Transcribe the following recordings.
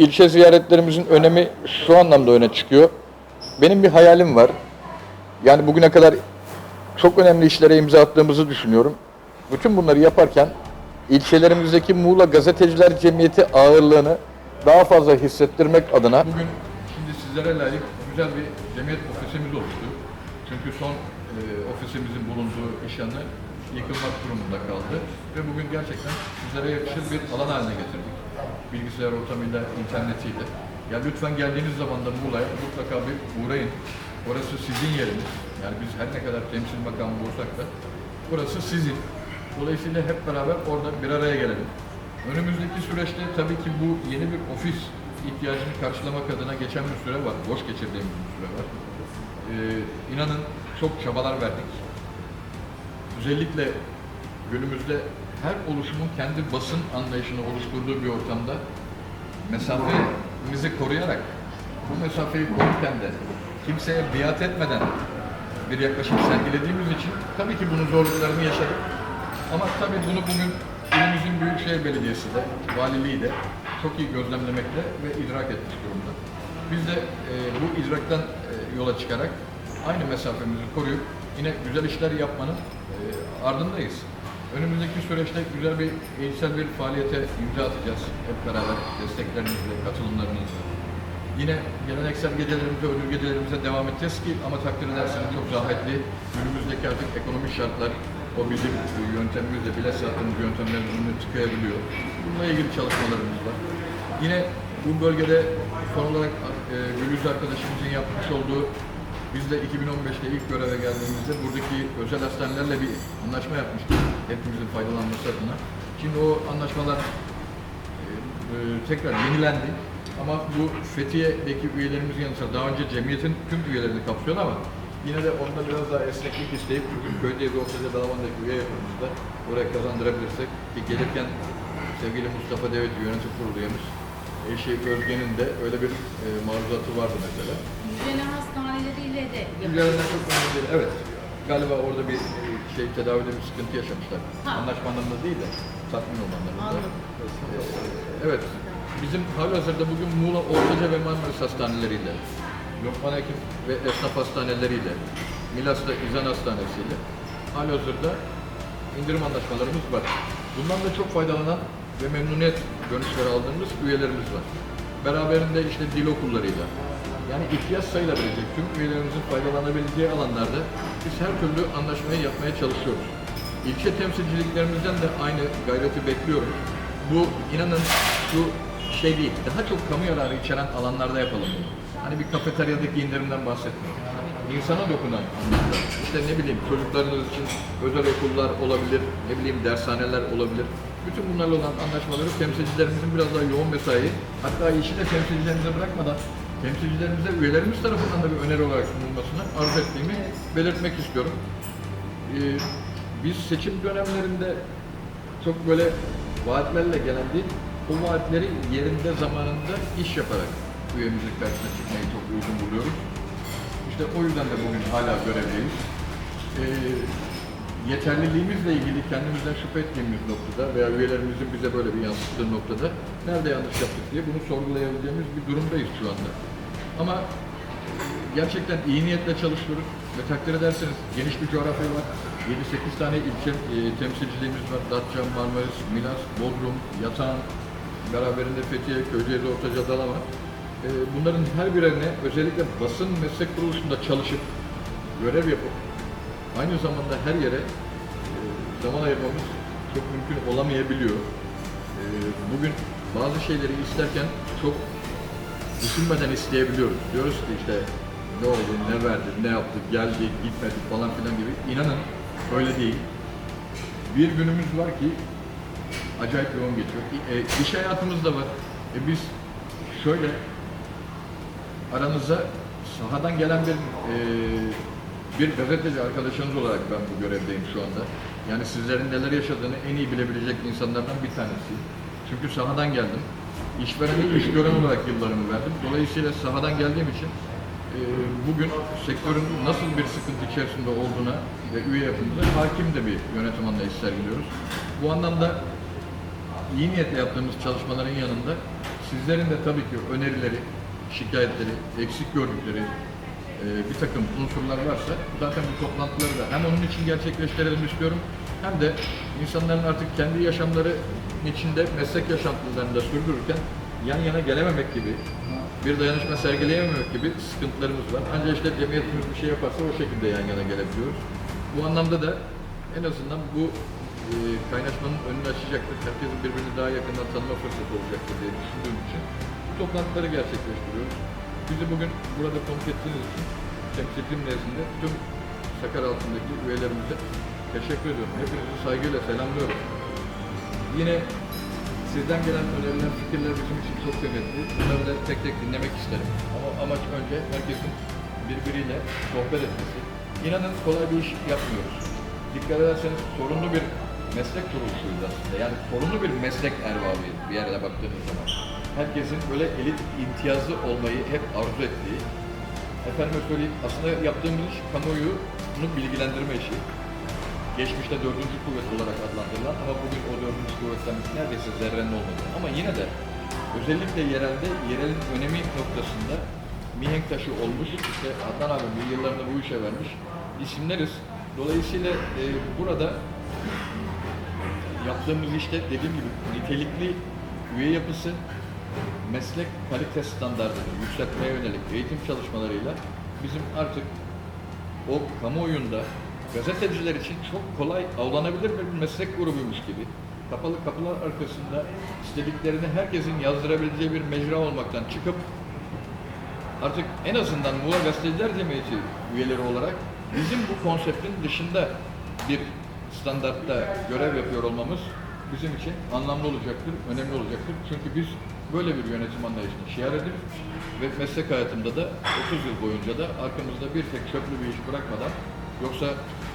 ilçe ziyaretlerimizin önemi şu anlamda öne çıkıyor. Benim bir hayalim var. Yani bugüne kadar çok önemli işlere imza attığımızı düşünüyorum. Bütün bunları yaparken ilçelerimizdeki Muğla Gazeteciler Cemiyeti ağırlığını daha fazla hissettirmek adına Bugün şimdi sizlere layık güzel bir cemiyet ofisimiz oluştu. Çünkü son e, ofisimizin bulunduğu iş yıkılmak durumunda kaldı. Ve bugün gerçekten sizlere yakışır bir alan haline getirdik. Bilgisayar ortamıyla, internetiyle. Ya lütfen geldiğiniz zaman da Muğla'ya mutlaka bir uğrayın. Orası sizin yeriniz. Yani biz her ne kadar temsil makamı olsak da burası sizin. Dolayısıyla hep beraber orada bir araya gelelim. Önümüzdeki süreçte tabii ki bu yeni bir ofis ihtiyacını karşılamak adına geçen bir süre var. Boş geçirdiğimiz bir süre var. Ee, inanın çok çabalar verdik. Özellikle günümüzde her oluşumun kendi basın anlayışını oluşturduğu bir ortamda mesafemizi koruyarak bu mesafeyi korurken de kimseye biat etmeden bir yaklaşım sergilediğimiz için tabii ki bunun zorluklarını yaşadık. Ama tabii bunu bugün ilimizin Büyükşehir Belediyesi de, valiliği de çok iyi gözlemlemekte ve idrak etmiş durumda. Biz de e, bu idraktan e, yola çıkarak aynı mesafemizi koruyup yine güzel işler yapmanın e, ardındayız. Önümüzdeki süreçte güzel bir eğitsel bir faaliyete imza atacağız. Hep beraber desteklerinizle, katılımlarınızla. Yine geleneksel gecelerimize, ödül gecelerimize devam edeceğiz ki ama takdir ederseniz çok zahmetli. Günümüzdeki artık ekonomik şartlar o bizim yöntemimizle bile sattığımız yöntemlerin önünü tıkayabiliyor. Bununla ilgili çalışmalarımız var. Yine bu bölgede son olarak e, Gülüz arkadaşımızın yapmış olduğu biz de 2015'te ilk göreve geldiğimizde buradaki özel hastanelerle bir anlaşma yapmıştık. Hepimizin faydalanması adına. Şimdi o anlaşmalar e, tekrar yenilendi. Ama bu Fethiye'deki üyelerimizin yanı sıra daha önce cemiyetin tüm üyelerini kapsıyor ama yine de onda biraz daha esneklik isteyip köyde bir ortada Dalaman'daki üye yapımızı da oraya kazandırabilirsek ki gelirken sevgili Mustafa Devet yönetim kurulu üyemiz eşi Özge'nin de öyle bir e, maruzatı vardı mesela. Müjdeler hastaneleriyle de Üzerinden çok önemli değil. Evet. Galiba orada bir e, şey tedavide bir sıkıntı yaşamışlar. Ha. Anlaşma anlamında değil de tatmin olmanlarında. Anladım. Ee, Evet. Bizim halihazırda bugün Muğla Ortaca ve Marmaris hastaneleriyle, Lokman Hekim ve esnaf hastaneleriyle, Milas'ta İzan Hastanesi'yle halihazırda indirim anlaşmalarımız var. Bundan da çok faydalanan ve memnuniyet dönüşleri aldığımız üyelerimiz var. Beraberinde işte dil okullarıyla, yani ihtiyaç sayılabilecek tüm üyelerimizin faydalanabileceği alanlarda biz her türlü anlaşmayı yapmaya çalışıyoruz. İlçe temsilciliklerimizden de aynı gayreti bekliyorum. Bu inanın şu şey değil, daha çok kamu yararı içeren alanlarda yapalım. Hani bir kafeteryadaki indirimden bahsetmiyorum. İnsana dokunan anlamda. İşte ne bileyim çocuklarınız için özel okullar olabilir, ne bileyim dershaneler olabilir. Bütün bunlarla olan anlaşmaları temsilcilerimizin biraz daha yoğun mesai, hatta işi de temsilcilerimize bırakmadan temsilcilerimize üyelerimiz tarafından da bir öneri olarak sunulmasını arzu ettiğimi belirtmek istiyorum. Ee, biz seçim dönemlerinde çok böyle vaatlerle gelen değil, o vaatleri yerinde zamanında iş yaparak üyemizin karşısına çıkmayı çok uygun buluyoruz. İşte o yüzden de bugün hala görevdeyiz. Ee, yeterliliğimizle ilgili kendimizden şüphe ettiğimiz noktada veya üyelerimizin bize böyle bir yansıttığı noktada nerede yanlış yaptık diye bunu sorgulayabileceğimiz bir durumdayız şu anda. Ama gerçekten iyi niyetle çalışıyoruz ve takdir ederseniz geniş bir coğrafya var. 7-8 tane ilçe e, temsilciliğimiz var. Datça, Marmaris, Milas, Bodrum, Yatağan, beraberinde Fethiye, Köyceğiz, Ortaca, Dalaman. E, bunların her birine özellikle basın meslek kuruluşunda çalışıp, görev yapıp, aynı zamanda her yere e, zaman ayırmamız çok mümkün olamayabiliyor. E, bugün bazı şeyleri isterken çok düşünmeden isteyebiliyoruz. Diyoruz ki işte ne oldu, ne verdi, ne yaptık, geldik, gitmedik falan filan gibi. İnanın öyle değil. Bir günümüz var ki acayip yoğun geçiyor. E, iş hayatımız da var. E, biz şöyle aranıza sahadan gelen bir e, bir gazeteci arkadaşınız olarak ben bu görevdeyim şu anda. Yani sizlerin neler yaşadığını en iyi bilebilecek insanlardan bir tanesiyim. Çünkü sahadan geldim. İşvereni iş gören olarak yıllarımı verdim. Dolayısıyla sahadan geldiğim için e, bugün sektörün nasıl bir sıkıntı içerisinde olduğuna ve üye yapımıza hakim de bir yönetim anlayışı sergiliyoruz. Bu anlamda iyi niyetle yaptığımız çalışmaların yanında sizlerin de tabii ki önerileri, şikayetleri, eksik gördükleri e, bir takım unsurlar varsa zaten bu toplantıları da hem onun için gerçekleştirelim istiyorum hem de insanların artık kendi yaşamları içinde meslek yaşantılarını da sürdürürken yan yana gelememek gibi, bir dayanışma sergileyememek gibi sıkıntılarımız var. Ancak işte cemiyetimiz bir şey yaparsa o şekilde yan yana gelebiliyoruz. Bu anlamda da en azından bu e, kaynaşmanın önünü açacaktır. Herkesin birbirini daha yakından tanıma fırsatı olacaktır diye düşündüğüm için bu toplantıları gerçekleştiriyoruz. Bizi bugün burada konuk ettiğiniz için temsilcim nezdinde tüm Sakar altındaki üyelerimize teşekkür ediyorum. Hepinizi saygıyla selamlıyorum. Yine sizden gelen öneriler, fikirler bizim için çok kıymetli. Bunları da tek tek dinlemek isterim. Ama amaç önce herkesin birbiriyle sohbet etmesi. İnanın kolay bir iş yapmıyoruz. Dikkat ederseniz sorunlu bir meslek kuruluşuyuz aslında. Yani sorunlu bir meslek erbabıyız bir yere baktığınız zaman. Herkesin böyle elit imtiyazlı olmayı hep arzu ettiği, efendime söyleyeyim aslında yaptığımız iş kamuoyunu bilgilendirme işi geçmişte dördüncü kuvvet olarak adlandırılan ama bugün o dördüncü kuvvetten neredeyse zerrenin olmadı. Ama yine de özellikle yerelde yerelin önemi noktasında mihenk taşı olmuş, işte Adnan abi bir yıllarını bu işe vermiş isimleriz. Dolayısıyla e, burada yaptığımız işte dediğim gibi nitelikli üye yapısı, meslek kalite standartını yükseltmeye yönelik eğitim çalışmalarıyla bizim artık o kamuoyunda gazeteciler için çok kolay avlanabilir bir meslek grubuymuş gibi kapalı kapılar arkasında istediklerini herkesin yazdırabileceği bir mecra olmaktan çıkıp artık en azından Muğla Gazeteciler Cemiyeti üyeleri olarak bizim bu konseptin dışında bir standartta görev yapıyor olmamız bizim için anlamlı olacaktır, önemli olacaktır. Çünkü biz böyle bir yönetim anlayışını şiar ederiz ve meslek hayatımda da 30 yıl boyunca da arkamızda bir tek çöplü bir iş bırakmadan yoksa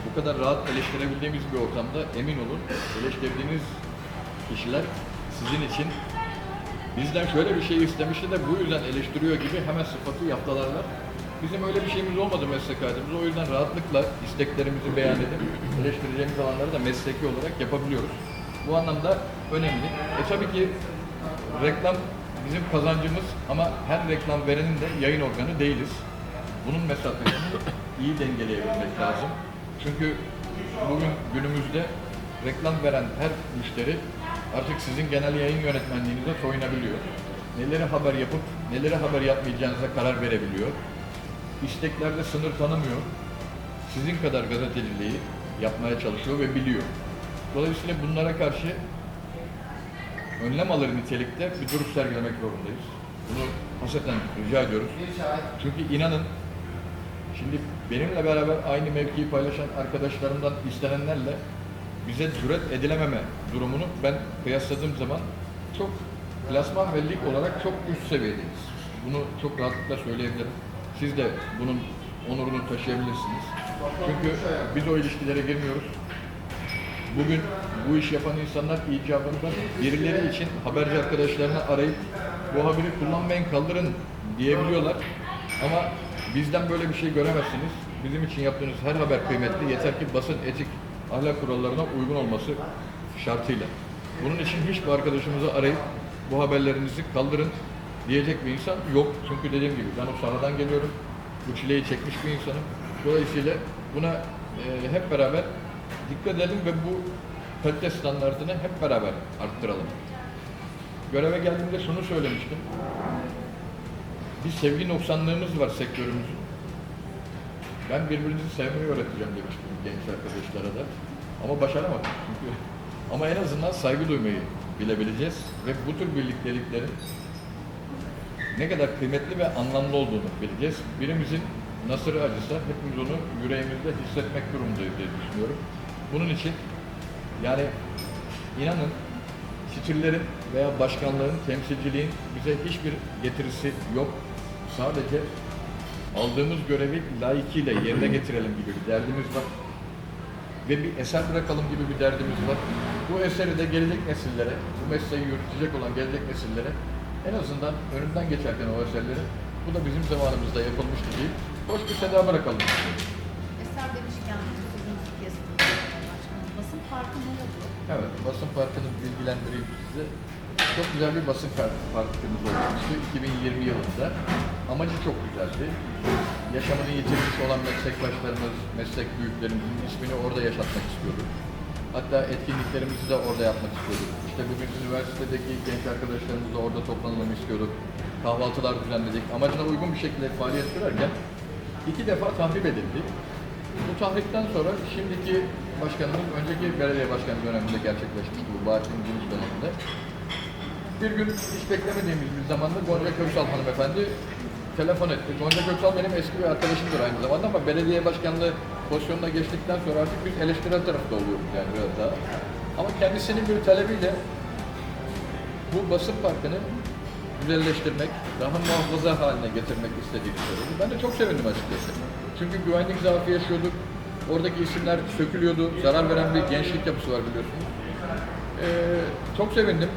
bu kadar rahat eleştirebildiğimiz bir ortamda emin olun eleştirdiğiniz kişiler sizin için bizden şöyle bir şey istemişti de bu yüzden eleştiriyor gibi hemen sıfatı yaptalarlar. Bizim öyle bir şeyimiz olmadı meslek hayatımızda. O yüzden rahatlıkla isteklerimizi beyan edip eleştireceğimiz alanları da mesleki olarak yapabiliyoruz. Bu anlamda önemli. E tabii ki reklam bizim kazancımız ama her reklam verenin de yayın organı değiliz. Bunun mesafesini iyi dengeleyebilmek lazım. Çünkü bugün günümüzde reklam veren her müşteri artık sizin genel yayın yönetmenliğinize soyunabiliyor. Neleri haber yapıp neleri haber yapmayacağınıza karar verebiliyor. İsteklerde sınır tanımıyor. Sizin kadar gazeteciliği yapmaya çalışıyor ve biliyor. Dolayısıyla bunlara karşı önlem alır nitelikte bir duruş sergilemek zorundayız. Bunu hasreten rica ediyoruz. Çünkü inanın şimdi benimle beraber aynı mevkiyi paylaşan arkadaşlarımdan istenenlerle bize cüret edilememe durumunu ben kıyasladığım zaman çok klasman ve lig olarak çok üst seviyedeyiz. Bunu çok rahatlıkla söyleyebilirim. Siz de bunun onurunu taşıyabilirsiniz. Çünkü biz o ilişkilere girmiyoruz. Bugün bu iş yapan insanlar icabında birileri için haberci arkadaşlarını arayıp bu haberi kullanmayın kaldırın diyebiliyorlar. Ama bizden böyle bir şey göremezsiniz. Bizim için yaptığınız her haber kıymetli. Yeter ki basın etik ahlak kurallarına uygun olması şartıyla. Bunun için hiçbir arkadaşımızı arayıp bu haberlerinizi kaldırın diyecek bir insan yok. Çünkü dediğim gibi ben o sahadan geliyorum. Bu çileyi çekmiş bir insanım. Dolayısıyla buna e, hep beraber dikkat edelim ve bu kalite standartını hep beraber arttıralım. Göreve geldiğimde şunu söylemiştim. Bir sevgi noksanlığımız var sektörümüzün. Ben birbirinizi sevmeyi öğreteceğim demiştim genç arkadaşlara da. Ama başaramadım çünkü. Ama en azından saygı duymayı bilebileceğiz ve bu tür birlikteliklerin ne kadar kıymetli ve anlamlı olduğunu bileceğiz. Birimizin nasırı acısa hepimiz onu yüreğimizde hissetmek durumundayız diye düşünüyorum. Bunun için yani inanın fitirlerin veya başkanların, temsilciliğin bize hiçbir getirisi yok. Sadece aldığımız görevi layıkıyla yerine getirelim gibi bir derdimiz var. Ve bir eser bırakalım gibi bir derdimiz var. Bu eseri de gelecek nesillere, bu mesleği yürütecek olan gelecek nesillere en azından önünden geçerken o eserleri bu da bizim zamanımızda yapılmıştı deyip hoş bir seda bırakalım. Eser demişken sözünüzü kestim. Basın farkı ne oldu? Evet, basın farkını bilgilendireyim size. Çok güzel bir basın parkımız olmuştu 2020 yılında. Amacı çok güzeldi. Yaşamını yitirmiş olan meslektaşlarımız, meslek büyüklerimizin ismini orada yaşatmak istiyorduk. Hatta etkinliklerimizi de orada yapmak istiyorduk. İşte bugün üniversitedeki genç arkadaşlarımızla orada toplanalım istiyorduk. Kahvaltılar düzenledik. Amacına uygun bir şekilde faaliyet sürerken iki defa tahrip edildi. Bu tahripten sonra şimdiki başkanımız, önceki belediye başkanı döneminde gerçekleşmişti bu Bahattin Gümüş döneminde. Bir gün hiç beklemediğimiz bir zamanda Gonca Köksal hanımefendi telefon etti. Gonca Köksal benim eski bir arkadaşımdır aynı zamanda ama belediye başkanlığı pozisyonuna geçtikten sonra artık biz eleştirel tarafta oluyoruz yani biraz daha. Ama kendisinin bir talebiyle bu basın parkını güzelleştirmek, daha muhafaza haline getirmek istediğini söyledi. Ben de çok sevindim açıkçası. Çünkü güvenlik zaafı yaşıyorduk. Oradaki isimler sökülüyordu. Zarar veren bir gençlik yapısı var biliyorsunuz. Ee, çok sevindim.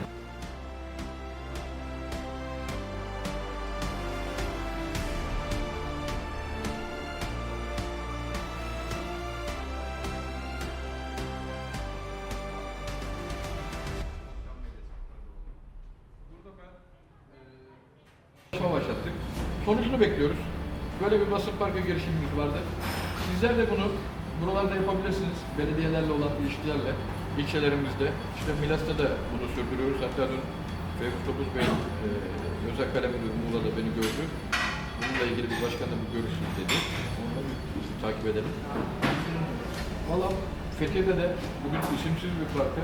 Sonucunu bekliyoruz. Böyle bir basın parkı girişimimiz vardı. Sizler de bunu buralarda yapabilirsiniz. Belediyelerle olan ilişkilerle, ilçelerimizde. İşte Milas'ta da bunu sürdürüyoruz. Hatta dün Fevzi Topuz Bey, e, özel kalem müdürü Muğla'da beni gördü. Bununla ilgili bir başkanla bir görüşürüz dedi. Biz de takip edelim. Valla Fethiye'de de bugün isimsiz bir parka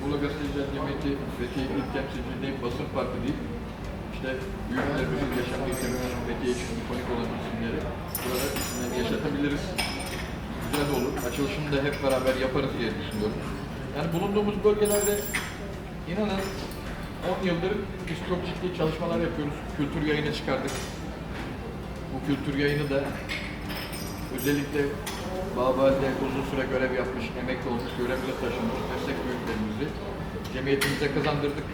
Muğla Gazeteciler Cemiyeti Fethiye ilk temsilciliği basın parkı değil. İşte yitirmiş Fethiye için ikonik olan isimleri burada yaşatabiliriz. Güzel olur. Açılışını da hep beraber yaparız diye düşünüyorum. Yani bulunduğumuz bölgelerde inanın 10 yıldır biz çok ciddi çalışmalar yapıyoruz. Kültür yayını çıkardık. Bu kültür yayını da özellikle Babel'de uzun süre görev yapmış, emekli olmuş, görevle taşınmış meslek büyüklerimizi cemiyetimize kazandırdık.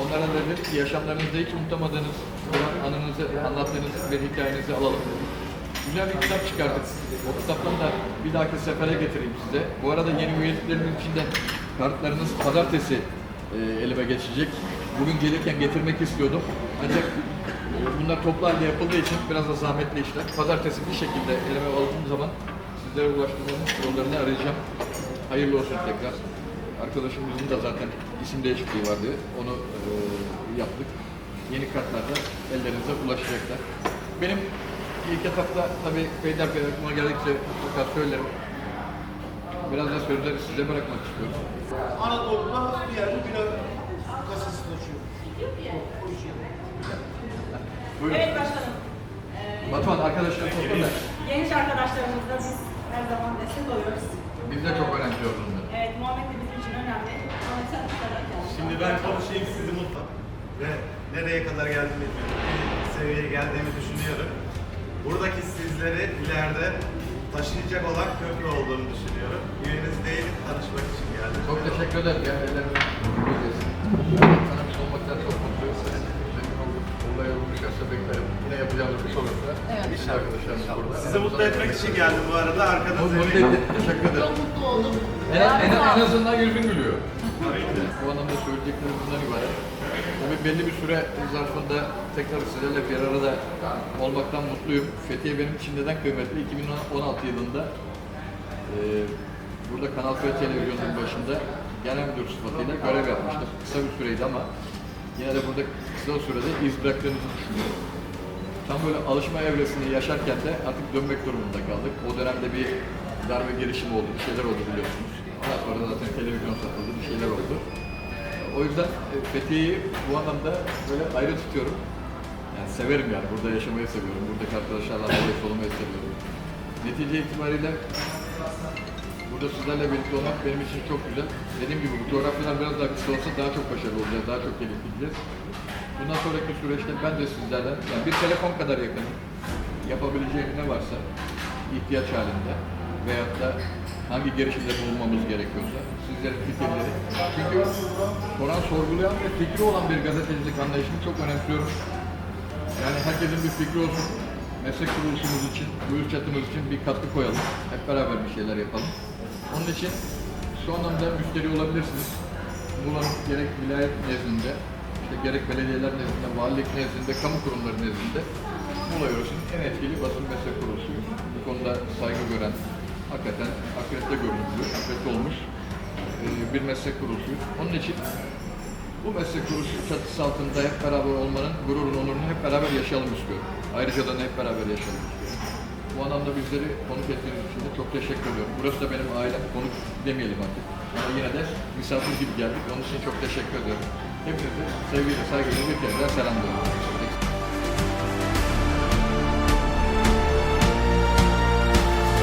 Onlara da ki yaşamlarınızda hiç unutamadığınız bir anınızı, anlattığınız bir hikayenizi alalım. Güzel bir kitap çıkardık. O kitaptan da bir dahaki sefere getireyim size. Bu arada yeni üyeliklerimiz için de kartlarınız pazartesi e, elime geçecek. Bugün gelirken getirmek istiyordum. Ancak e, bunlar toplu halde yapıldığı için biraz da zahmetli işler. Pazartesi bir şekilde elime aldığım zaman sizlere ulaştırmanın yollarını arayacağım. Hayırlı olsun tekrar. Arkadaşımızın da zaten isim değişikliği vardı. Onu e, yaptık. Yeni kartlar da ellerinize ulaşacaklar. Benim ilk etapta tabii peyderpey aklıma geldikçe mutlaka söylerim. Biraz da sözleri size bırakmak istiyorum. Anadolu'da bir yerde bira kasası taşıyor. Buyurun. Evet başkanım. Ee, Batuhan arkadaşlar topla genç arkadaşlarımızla biz her zaman destek oluyoruz. Biz de çok Şimdi ben konuşayım sizi mutlu ve nereye kadar geldiğimi, bir seviyeye geldiğimi düşünüyorum. Buradaki sizleri ileride taşıyacak olan köprü olduğunu düşünüyorum. Üyeniz değil, tanışmak için geldim. Çok teşekkür ederim. Yani ellerine Ben tanımış olmaktan çok mutluyum. Memnun oldum. Olay olmuşsa beklerim. Yine yapacağımız bir şey olursa. Evet. İş arkadaşlarımız burada. Sizi mutlu etmek için geldim bu arada. Ettik. Teşekkür ederim. Çok mutlu oldum. En, en, en azından yüzün gülüyor. Bu anlamda söyleyeceklerim bundan ibaret. Tabii belli bir süre zarfında tekrar sizlerle bir arada olmaktan mutluyum. Fethiye benim için neden kıymetli? 2016 yılında e, burada Kanal F televizyonunun başında genel müdür sıfatıyla görev yapmıştım. Kısa bir süreydi ama yine de burada kısa sürede iz bıraktığımızı düşünüyorum. Tam böyle alışma evresini yaşarken de artık dönmek durumunda kaldık. O dönemde bir darbe girişimi oldu, bir şeyler oldu biliyorsunuz. Sonra zaten televizyon satıldı, bir şeyler oldu. O yüzden e, Fethiye'yi bu anlamda böyle ayrı tutuyorum. Yani severim yani, burada yaşamayı seviyorum. Buradaki arkadaşlarla arkadaş olmayı seviyorum. Netice itibariyle burada sizlerle birlikte olmak benim için çok güzel. Dediğim gibi bu coğrafyalar biraz daha kısa olsa daha çok başarılı olacağız, daha çok geliştireceğiz. Bundan sonraki süreçte ben de sizlerden, yani bir telefon kadar yakınım. Yapabileceğim ne varsa ihtiyaç halinde veyahut da hangi girişimde bulunmamız gerekiyorsa sizlerin fikirleri. Çünkü soran sorgulayan ve fikri olan bir gazetecilik anlayışını çok önemsiyorum. Yani herkesin bir fikri olsun. Meslek kuruluşumuz için, bu üst çatımız için bir katkı koyalım. Hep beraber bir şeyler yapalım. Onun için şu anlamda müşteri olabilirsiniz. Muğla'nın gerek vilayet nezdinde, işte gerek belediyeler nezdinde, valilik nezdinde, kamu kurumları nezdinde Muğla Yöresi'nin en etkili basın meslek kuruluşuyuz. Bu konuda saygı gören, hakikaten akredite görünümlü, akredite olmuş e, bir meslek kuruluşuyuz. Onun için bu meslek kuruluşu çatısı altında hep beraber olmanın gururunu, onurunu hep beraber yaşayalım istiyorum. Ayrıca da hep beraber yaşayalım istiyorum. Bu anlamda bizleri konuk ettiğiniz için de çok teşekkür ediyorum. Burası da benim ailem, konuk demeyelim artık. Ama yine de misafir gibi geldik. Onun için çok teşekkür ediyorum. Hepinizi sevgiyle, saygıyla bir kez daha selamlıyorum.